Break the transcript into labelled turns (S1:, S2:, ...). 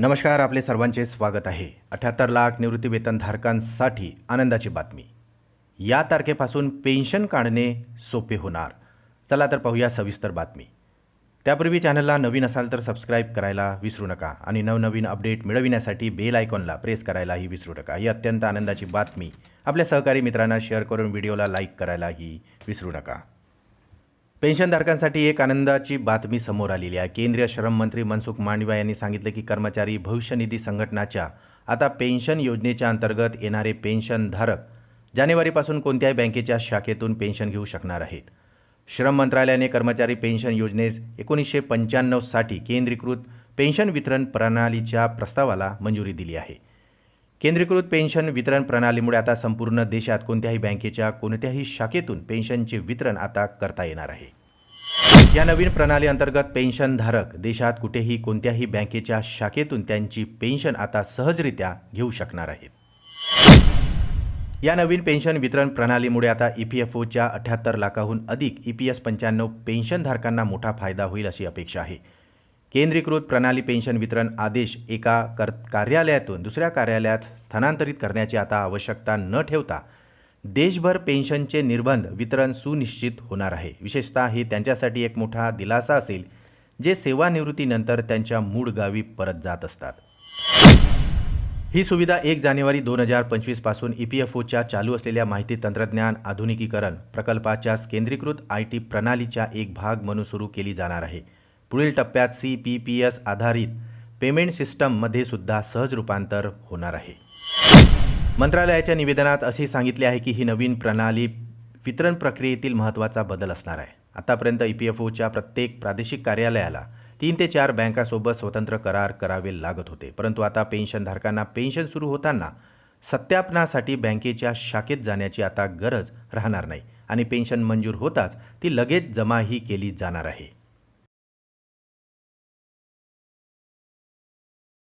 S1: नमस्कार आपले सर्वांचे स्वागत आहे. अठ्याहत्तर लाख निवृत्तीवेतनधारकांसाठी आनंदाची बातमी. या तारखेपासून पेन्शन काढणे सोपे होणार. चला तर पाहूया सविस्तर बातमी. त्यापूर्वी चॅनलला नवीन असाल तर सबस्क्राईब करायला विसरू नका आणि नवनवीन अपडेट मिळविण्यासाठी बेल आयकॉनला प्रेस करायलाही विसरू नका. ही अत्यंत आनंदाची बातमी. आपल्या सहकारी मित्रांना शेअर करून व्हिडिओला लाईक करायलाही विसरू नका. पेन्शनधारकांसाठी एक आनंदाची बातमी समोर आलेली आहे. केंद्रीय श्रम मंत्री मनसुख मांडवा यांनी सांगितलं की कर्मचारी भविष्य निधी संघटनाच्या आता पेन्शन योजनेच्या अंतर्गत येणारे पेन्शनधारक जानेवारीपासून कोणत्याही बँकेच्या शाखेतून पेन्शन घेऊ शकणार आहेत. श्रम मंत्रालयाने कर्मचारी पेन्शन योजनेस एकोणीसशे पंच्याण्णवसाठी केंद्रीकृत पेन्शन वितरण प्रणालीच्या प्रस्तावाला मंजुरी दिली आहे. केंद्रीकृत पेन्शन वितरण प्रणालीमुळे आता संपूर्ण देशात कोणत्याही बँकेच्या कोणत्याही शाखेतून पेन्शनचे वितरण आता करता येणार आहे. या नवीन प्रणाली अंतर्गत पेन्शनधारक देशात कुठेही कोणत्याही बँकेच्या शाखेतून त्यांची पेन्शन आता सहजरित्या घेऊ शकणार आहेत. या नवीन पेन्शन वितरण प्रणालीमुळे आता ई पी एफ ओच्या अठ्याहत्तर लाखाहून अधिक ई पी एस पंच्याण्णव पेन्शनधारकांना मोठा फायदा होईल अशी अपेक्षा आहे. केंद्रीकृत प्रणाली पेन्शन वितरण आदेश एका कर कार्यालयातून दुसऱ्या कार्यालयात स्थानांतरित करण्याची आता आवश्यकता न ठेवता देशभर पेन्शनचे निर्बंध वितरण सुनिश्चित होणार आहे. विशेषतः हे त्यांच्यासाठी एक मोठा दिलासा असेल जे सेवानिवृत्तीनंतर त्यांच्या मूळ गावी परत जात असतात. ही सुविधा एक जानेवारी दोन हजार पंचवीसपासून ई पी एफ ओच्या चालू असलेल्या माहिती तंत्रज्ञान आधुनिकीकरण प्रकल्पाच्या केंद्रीकृत आय टी प्रणालीचा एक भाग म्हणून सुरू केली जाणार आहे. पुढील टप्प्यात सी पी पी एस आधारित पेमेंट सिस्टममध्ये सुद्धा सहज रूपांतर होणार आहे. मंत्रालयाच्या निवेदनात असे सांगितले आहे की ही नवीन प्रणाली वितरण प्रक्रियेतील महत्त्वाचा बदल असणार आहे. आतापर्यंत ई पी एफ ओच्या प्रत्येक प्रादेशिक कार्यालयाला तीन ते चार बँकासोबत स्वतंत्र करार करावे लागत होते. परंतु आता पेन्शनधारकांना पेन्शन सुरू होताना सत्यापनासाठी बँकेच्या शाखेत जाण्याची आता गरज राहणार नाही आणि पेन्शन मंजूर होताच ती लगेच जमाही केली जाणार आहे.